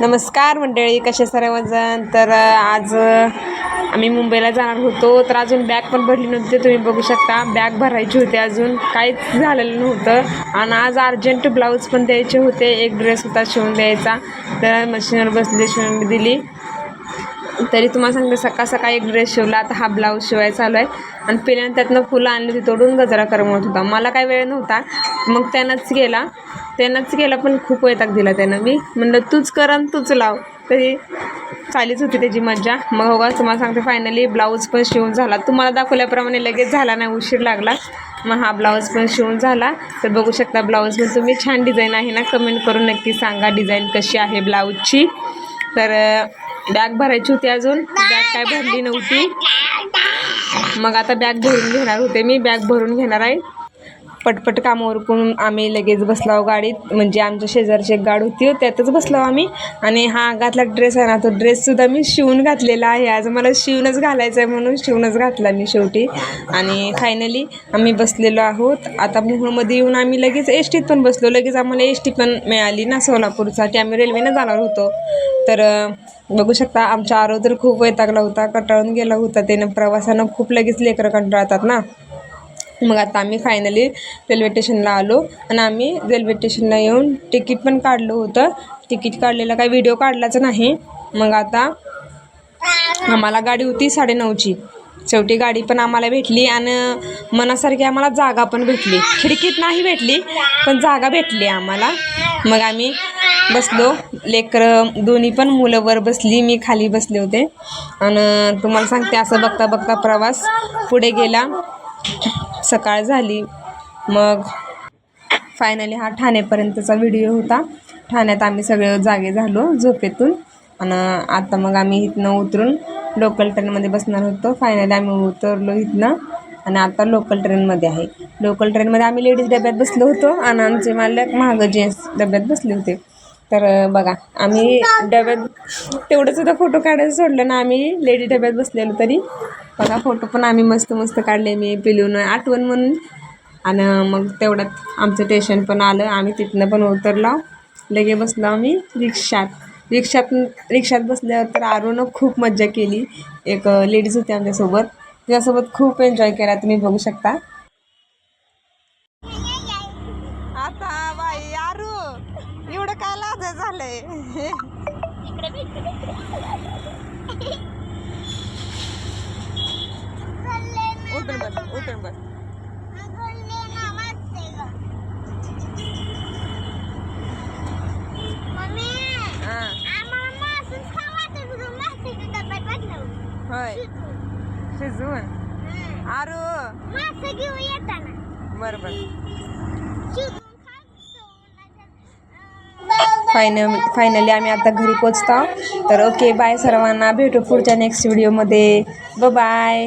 नमस्कार मंडळी कसे सर्वजण? तर आज आम्ही मुंबईला जाणार होतो. तर अजून बॅग पण भरली नव्हती तुम्ही बघू शकता. बॅग भरायची होती अजून. काहीच झालेलं नव्हतं. आणि आज अर्जंट ब्लाऊज पण द्यायचे होते. एक ड्रेस होता शिवून द्यायचा. तर मशीनवर बसले शिवून दिली. तरी तुम्हाला सांगते सकाळ सकाळी एक ड्रेस शिवला. आता हा ब्लाऊज शिवाय चालू आहे. आणि पहिल्यांदा त्यातनं फुलं आणली होती तोडून गजरा करमत होता. मला काही वेळ नव्हता. मग त्यानंच गेला. त्यानंच केला पण खूप वैताग दिला त्यानं. मी म्हणलं तूच कर आणि तूच लाव. तरी चालीच होती त्याची मज्जा. मग हो तुम्हाला सांगते फायनली ब्लाऊज पण शिवून झाला. तुम्हाला दाखवल्याप्रमाणे लगेच झाला नाही उशीर लागला. मग हा ब्लाऊज पण शिवून झाला. तर बघू शकता ब्लाऊज पण तुम्ही छान डिझाईन आहे ना? कमेंट करून नक्की सांगा डिझाईन कशी आहे ब्लाऊजची तर बॅग भरायची होती अजून. बॅग काय भरली नव्हती. मग आता बॅग भरून घेणार होते मी. बॅग भरून घेणार आहे. पटपट कामावर उरकून आम्ही लगेच बसलाव गाडीत. म्हणजे आमच्या शेजारची एक गाडी होती त्यातच बसलो आम्ही. आणि हा घातला ड्रेस आहे ना तो ड्रेससुद्धा मी शिवून घातलेला आहे. आज मला शिवूनच घालायचा आहे म्हणून शिवूनच घातला मी शेवटी. आणि फायनली आम्ही बसलेलो आहोत. आता मोहोळमध्ये येऊन आम्ही लगेच एस टीत पण बसलो. लगेच आम्हाला एस टी पण मिळाली ना सोलापूरसाठी. आम्ही रेल्वेनं जाणार होतो. तर बघू शकता आमच्या आरो तर खूप वैतागला होता. कंटाळून गेला होता. त्यानं प्रवासानं खूप लगेच लेकरं कंटाळतात ना. मग आता आम्ही फायनली रेल्वे स्टेशनला आलो. आणि आम्ही रेल्वे स्टेशनला येऊन तिकीट पण काढलं होतं. तिकीट काढलेला काही व्हिडिओ काढलाच नाही. मग आता आम्हाला गाडी होती साडेनऊची. शेवटी गाडी पण आम्हाला भेटली आणि मनासारखी आम्हाला जागा पण भेटली. खिडकीत नाही भेटली पण जागा भेटली आम्हाला. मग आम्ही बसलो. लेकरं दोन्ही पण मुलं वर बसली. मी खाली बसले होते. आणि तुम्हाला सांगते असं बघता बघता प्रवास पुढे गेला. सकाळ झाली. मग फायनली हा ठाण्यापर्यंतचा व्हिडिओ होता. ठाण्यात आम्ही सगळे जागे झालो झोपेतून. आणि आता मग आम्ही इथनं उतरून लोकल ट्रेनमध्ये बसणार होतो. फायनली आम्ही उतरलो इथनं. आणि आता लोकल ट्रेनमध्ये आहे. लोकल ट्रेनमध्ये आम्ही लेडीज डब्यात बसलो होतो. आणि आमचे मालक महाग जेंट्स डब्यात बसले होते. तर बघा आम्ही डब्यात तेवढं सुद्धा फोटो काढायला सोडलं ना आम्ही लेडीज डब्यात बसलेलो तरी. बघा फोटो पण आम्ही मस्त मस्त काढले. मी पिलून आठवण म्हणून. आणि मग तेवढ्यात आमचं स्टेशन पण आलं. आम्ही तिथनं पण उतरलो. लगे बसलो आम्ही रिक्षात. रिक्षात रिक्षात बसल्यावर तर आरोनं खूप मज्जा केली. एक लेडीज होती आमच्यासोबत. तिच्यासोबत खूप एन्जॉय केला. तुम्ही बघू शकता. आता बाई आरू एवढं काय लाज झालंय? हां होय. शिजवून. आरू. बरं बरं. फायनल फायनली आम्ही आता घरी पोचतो. तर ओके बाय सर्वांना. भेटू पुढच्या नेक्स्ट व्हिडिओमध्ये ब बाय